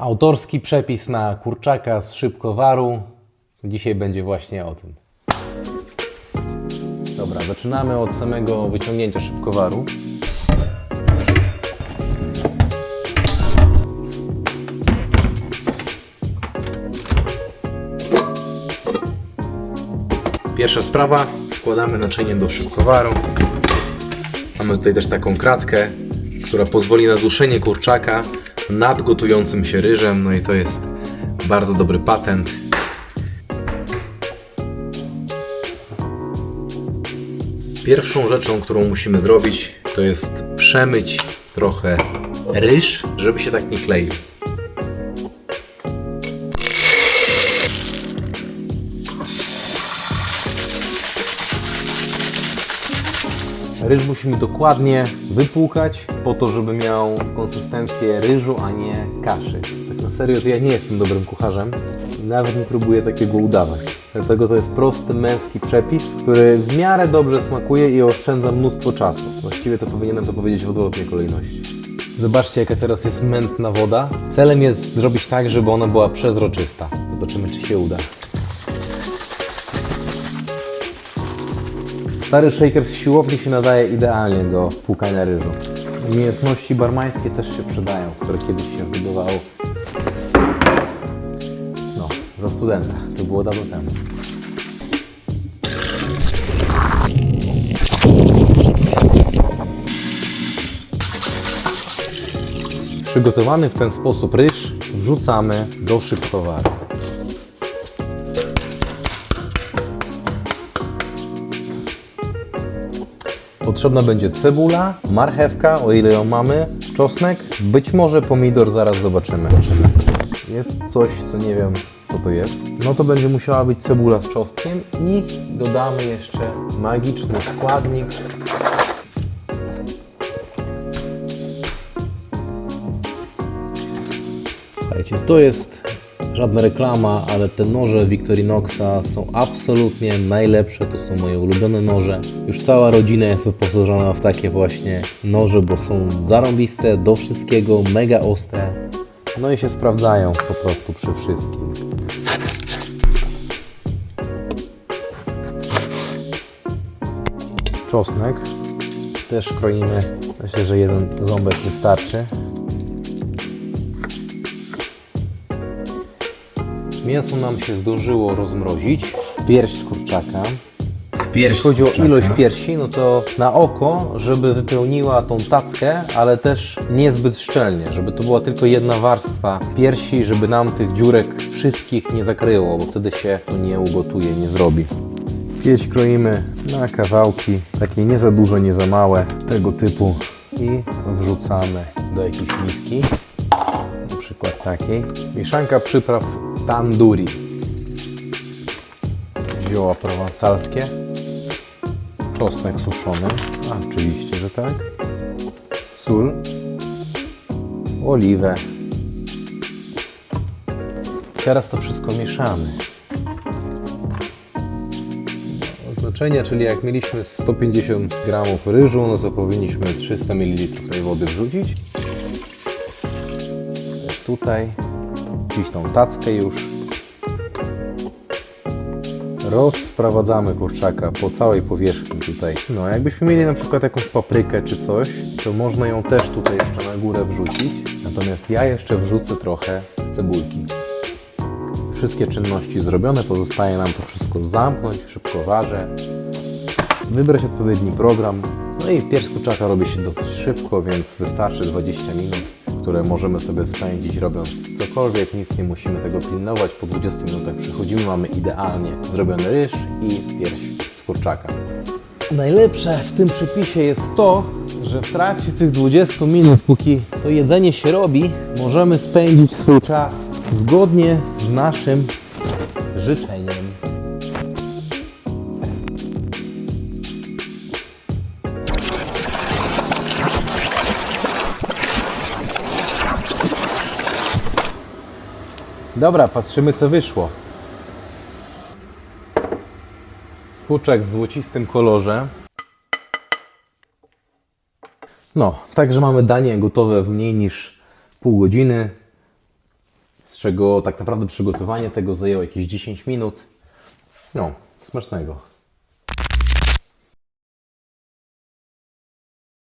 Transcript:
Autorski przepis na kurczaka z szybkowaru. Dzisiaj będzie właśnie o tym. Dobra, zaczynamy od samego wyciągnięcia szybkowaru. Pierwsza sprawa, wkładamy naczynie do szybkowaru. Mamy tutaj też taką kratkę, która pozwoli na duszenie kurczaka nad gotującym się ryżem. No i to jest bardzo dobry patent. Pierwszą rzeczą, którą musimy zrobić, to jest przemyć trochę ryż, żeby się tak nie kleił. Ryż musimy dokładnie wypłukać po to, żeby miał konsystencję ryżu, a nie kaszy. Tak na serio to ja nie jestem dobrym kucharzem. Nawet nie próbuję takiego udawać. Dlatego to jest prosty męski przepis, który w miarę dobrze smakuje i oszczędza mnóstwo czasu. Właściwie to powinienem to powiedzieć w odwrotnej kolejności. Zobaczcie jaka teraz jest mętna woda. Celem jest zrobić tak, żeby ona była przezroczysta. Zobaczymy czy się uda. Stary shaker z siłowni się nadaje idealnie do płukania ryżu. Umiejętności barmańskie też się przydają, które kiedyś się zdobywało. No, za studenta. To było dawno temu. Przygotowany w ten sposób ryż wrzucamy do szybkowaru. Potrzebna będzie cebula, marchewka, o ile ją mamy, czosnek, być może pomidor, zaraz zobaczymy. Jest coś, co nie wiem, co to jest. No to będzie musiała być cebula z czosnkiem i dodamy jeszcze magiczny składnik. Słuchajcie, to jest żadna reklama, ale te noże Victorinoxa są absolutnie najlepsze. To są moje ulubione noże. Już cała rodzina jest wyposażona w takie właśnie noże, bo są zarąbiste do wszystkiego, mega ostre. No i się sprawdzają po prostu przy wszystkim. Czosnek też kroimy. Myślę, że jeden ząbek wystarczy. Mięso nam się zdążyło rozmrozić. Pierś z kurczaka. Pierś Jeśli chodzi o ilość piersi, no to na oko, żeby wypełniła tą tackę, ale też niezbyt szczelnie, żeby to była tylko jedna warstwa piersi, żeby nam tych dziurek wszystkich nie zakryło, bo wtedy się to nie ugotuje, nie zrobi. Pierś kroimy na kawałki, takie nie za duże, nie za małe, tego typu i wrzucamy do jakiejś miski, na przykład takiej. Mieszanka przypraw tanduri. Zioła prowansalskie, czosnek suszony, a, oczywiście, że tak, sól, oliwę. Teraz to wszystko mieszamy. Oznaczenia, czyli jak mieliśmy 150 gramów ryżu, no to powinniśmy 300 ml tej wody wrzucić. Też tutaj, dziś tą tackę już. Rozprowadzamy kurczaka po całej powierzchni tutaj. No, jakbyśmy mieli na przykład jakąś paprykę czy coś, to można ją też tutaj jeszcze na górę wrzucić. Natomiast ja jeszcze wrzucę trochę cebulki. Wszystkie czynności zrobione, pozostaje nam to wszystko zamknąć w szybkowarze, wybrać odpowiedni program. No i pierś kurczaka robi się dosyć szybko, więc wystarczy 20 minut, które możemy sobie spędzić robiąc cokolwiek, nic nie musimy tego pilnować. Po 20 minutach przychodzimy, mamy idealnie zrobiony ryż i pierś z kurczaka. Najlepsze w tym przepisie jest to, że w trakcie tych 20 minut, póki to jedzenie się robi, możemy spędzić swój czas zgodnie z naszym życzeniem. Dobra, patrzymy co wyszło. Kurczak w złocistym kolorze. No, także mamy danie gotowe w mniej niż pół godziny. z czego tak naprawdę przygotowanie tego zajęło jakieś 10 minut. No, smacznego.